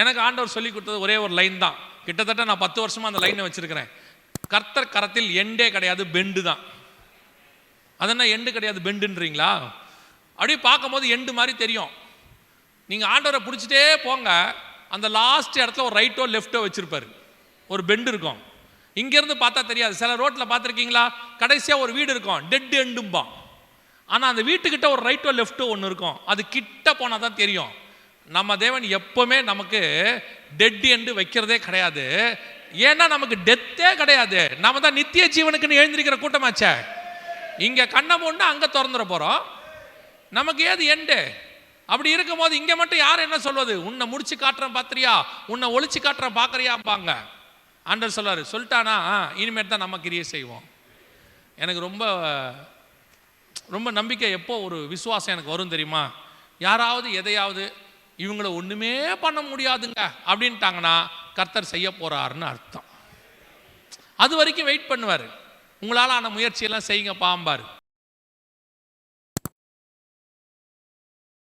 எனக்கு ஆண்டவர் சொல்லி கொடுத்தது ஒரே ஒரு லைன் தான். கிட்டத்தட்ட நான் பத்து வருஷமா அந்த லைனை வச்சிருக்கிறேன். கர்த்தர் கரத்தில் எண்டே கிடையாது பெண்டு தான். அது என்ன எண்டு கிடையாது பெண்டுன்றீங்களா அப்படியே பார்க்கும்போது எண்டு மாதிரி தெரியும். நீங்கள் ஆண்டவரை பிடிச்சிட்டே போங்க. அந்த லாஸ்ட் இடத்துல ஒரு ரைட்டோ லெஃப்ட்டோ வச்சுருப்பார். ஒரு பெண்டு இருக்கும். இங்கேருந்து பார்த்தா தெரியாது. சில ரோட்டில் பார்த்துருக்கீங்களா? கடைசியாக ஒரு வீடு இருக்கும். டெட் எண்டும்பான் ஆனால் அந்த வீட்டுக்கிட்ட ஒரு ரைட்டோ லெஃப்ட்டோ ஒன்று இருக்கும். அது கிட்ட போனால் தான் தெரியும். நம்ம தேவன் எப்பவுமே நமக்கு டெட் எண்டு வைக்கிறதே கிடையாது. ஏன்னா நமக்கு டெத்தே கிடையாது. நம்ம தான் நித்திய ஜீவனுக்குன்னு எழுந்திருக்கிற கூட்டமாச்சே. இங்கே கண்ணை மூண்டு அங்கே திறந்துட போகிறோம் நமக்கு ஏது எண்டு அப்படி இருக்கும்போது இங்கே மட்டும் யார் என்ன சொல்வது? உன்னை முடிச்சு காட்டுறேன் பார்த்துறியா உன்னை ஒழிச்சு காட்டுறேன் பார்க்குறியாப்பாங்க ஆண்டர் சொல்லார் சொல்லிட்டானா? இனிமேல் தான் நம்ம கிரியை செய்வோம். எனக்கு ரொம்ப ரொம்ப நம்பிக்கை எப்போ ஒரு விசுவாசம் எனக்கு வரும் தெரியுமா? யாராவது எதையாவது இவங்கள ஒன்றுமே பண்ண முடியாதுங்க அப்படின்ட்டாங்கன்னா கர்த்தர் செய்ய போறாருன்னு அர்த்தம். அது வரைக்கும் வெயிட் பண்ணுவார். உங்களால் ஆன முயற்சியெல்லாம் செய்யுங்க பாம்பார்